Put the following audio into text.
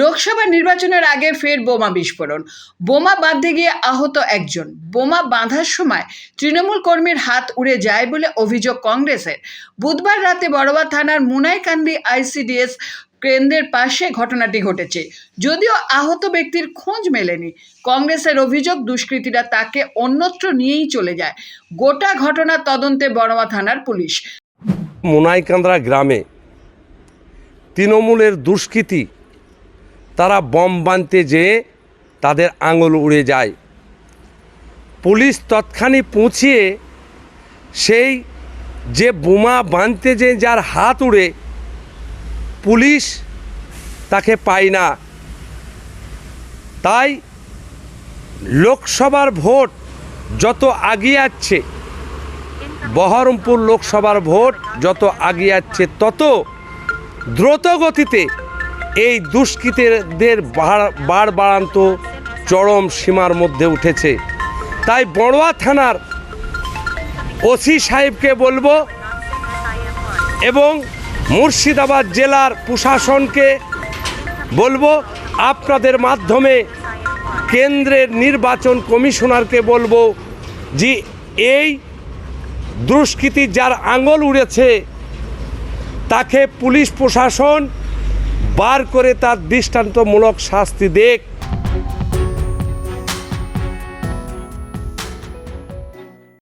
লোকসভা নির্বাচনের আগে ফের বোমা বিস্ফোরণ। বোমা বাঁধতে গিয়ে আহত একজন। বোমা বাঁধার সময় তৃণমূল কর্মীর হাত উড়ে যায় বলে অভিযোগ কংগ্রেসের। বুধবার রাতে বড়বা থানার মুনাইকান্দি আইসিডিএস কেন্দ্রের পাশে ঘটনাটি ঘটেছে। যদিও আহত ব্যক্তির খোঁজ মেলেনি, কংগ্রেসের অভিযোগ দুষ্কৃতীরা তাকে অন্যত্র নিয়েই চলে যায়। গোটা ঘটনার তদন্তে বড়মা থানার পুলিশ। মোনাইকান্দ্রা গ্রামে তৃণমূলের দুষ্কৃতী তারা বম বানতে যেয়ে তাদের আঙুল উড়ে যায়। পুলিশ তৎক্ষণিক পৌঁছিয়ে সেই যে বোমা বানতে যে যার হাত উড়ে, পুলিশ তাকে পায় না। তাই লোকসভার ভোট যত আগিয়ে যাচ্ছে বহরমপুর লোকসভার ভোট যত আগিয়ে যাচ্ছে তত দ্রুত গতিতে এই দুষ্কৃতীদের বাড় বাড়ান্ত চরম সীমার মধ্যে উঠেছে। তাই বড়ুয়া থানার ওসি সাহেবকে বলব এবং মুর্শিদাবাদ জেলার প্রশাসনকে বলব, আপনাদের মাধ্যমে কেন্দ্রের নির্বাচন কমিশনারকে বলব যে এই দুষ্কৃতী যার আঙুল উড়েছে, তাকে পুলিশ প্রশাসন বার করে তার দৃষ্টান্তমূলক শাস্তি দেখ।